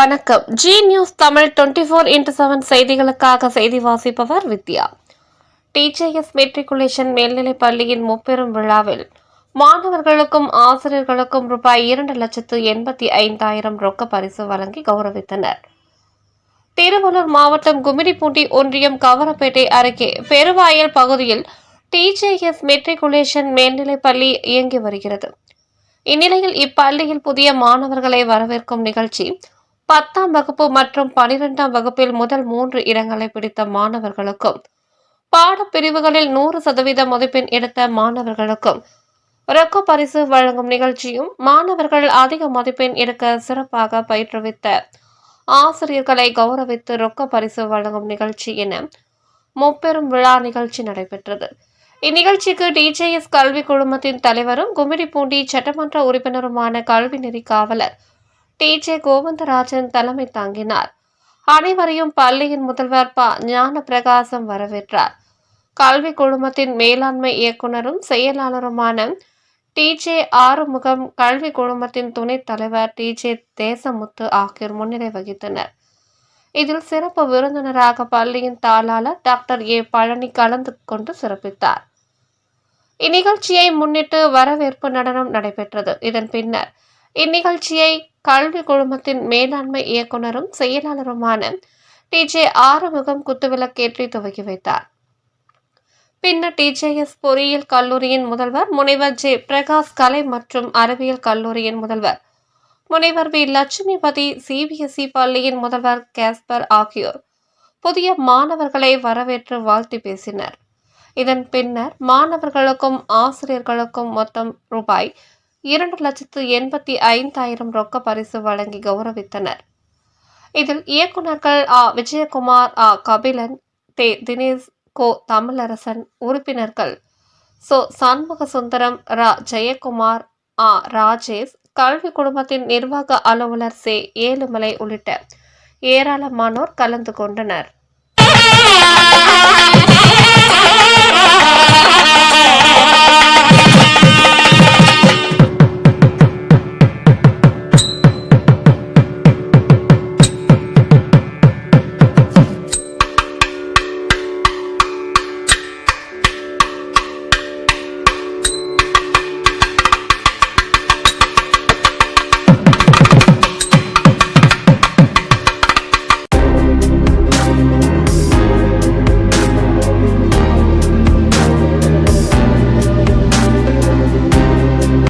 வணக்கம். Zee News Tamil twenty four into seven செய்திகளுக்காக செய்தி வாசிப்பவர் வித்யா. டிஜேஎஸ் மெட்ரிகுலேஷன் மேல்நிலைப் பள்ளியின் முப்பெரும் விழாவில் மாணவர்களுக்கும் ஆசிரியர்களுக்கும் ரூபாய் இரண்டு லட்சத்து எண்பத்தி ஐந்தாயிரம் ரொக்க பரிசு வழங்கி கௌரவித்தனர். திருவள்ளூர் மாவட்டம் குமிடிப்பூண்டி ஒன்றியம் கவரப்பேட்டை அருகே பெருவாயல் பகுதியில் டிஜேஎஸ் மெட்ரிகுலேஷன் மேல்நிலைப் பள்ளி இயங்கி வருகிறது. இந்நிலையில் இப்பள்ளியில் புதிய மாணவர்களை வரவேற்கும் நிகழ்ச்சி பத்தாம் வகுப்பு மற்றும் பனிரெண்டாம் வகுப்பில் முதல் மூன்று இடங்களை பிடித்த மாணவர்களுக்கும் பாடப்பிரிவுகளில் நூறு சதவீத மதிப்பெண் எடுத்த மாணவர்களுக்கும் ரொக்க பரிசு வழங்கும் நிகழ்ச்சியும் மாணவர்கள் அதிக மதிப்பெண் எடுக்க சிறப்பாக பயிற்றுவித்த ஆசிரியர்களை கௌரவித்து ரொக்க பரிசு வழங்கும் நிகழ்ச்சி என முப்பெரும் விழா நிகழ்ச்சி நடைபெற்றது. இந்நிகழ்ச்சிக்கு டிஜேஎஸ் கல்வி குழுமத்தின் தலைவரும் கும்மிடிப்பூண்டி சட்டமன்ற உறுப்பினருமான கல்வி நெறி காவலர் டிஜே கோவிந்தராஜன் தலைமை தாங்கினார். அனைவரையும் பள்ளியின் முதல்வர் ப. ஞான பிரகாசம் வரவேற்றார். கல்வி குழுமத்தின் மேலாண்மை இயக்குனரும் செயலாளருமான டிஜே ஆறுமுகம் கல்வி குழுமத்தின் துணைத் தலைவர் டிஜே தேசமுத்து ஆகியோர் முன்னிலை வகித்தனர். இதில் சிறப்பு விருந்தினராக பள்ளியின் தாளாளர் டாக்டர் ஏ. பழனி கலந்து கொண்டு சிறப்பித்தார். இந்நிகழ்ச்சியை முன்னிட்டு வரவேற்பு நடனம் நடைபெற்றது. இதன் பின்னர் இந்நிகழ்ச்சியை கல்வி குழுமத்தின் மேலாண்மை இயக்குனரும் செயலாளருமான டிஜே ஆறுமுகம் குத்துவிளக்கேற்றி துவக்கி வைத்தார். பின்னர் டிஜேஎஸ் பொறியியல் கல்லூரியின் முதல்வர் முனைவர் ஜே பிரகாஷ் கலை மற்றும் அறிவியல் கல்லூரியின் முதல்வர் முனைவர் வி லட்சுமிபதி சிபிஎஸ்இ பள்ளியின் முதல்வர் கேஸ்பர் ஆகியோர் புதிய மாணவர்களை வரவேற்று வாழ்த்தி பேசினர். இதன் பின்னர் மாணவர்களுக்கும் ஆசிரியர்களுக்கும் மொத்தம் ரூபாய் இரண்டு லட்சத்து எண்பத்தி ஐந்தாயிரம் ரொக்க பரிசு வழங்கி கௌரவித்தனர். இதில் இயக்குநர்கள் ஆ. விஜயகுமார் ஆ. கபிலன் தே. தினேஷ் கோ. தமிழரசன் உறுப்பினர்கள் சோ. சண்முக சுந்தரம் ரா. ஜெயக்குமார் ஆ. ராஜேஷ் கல்வி குழுமத்தின் நிர்வாக அலுவலர் சே. ஏழுமலை உள்ளிட்ட ஏராளமானோர் கலந்து கொண்டனர்.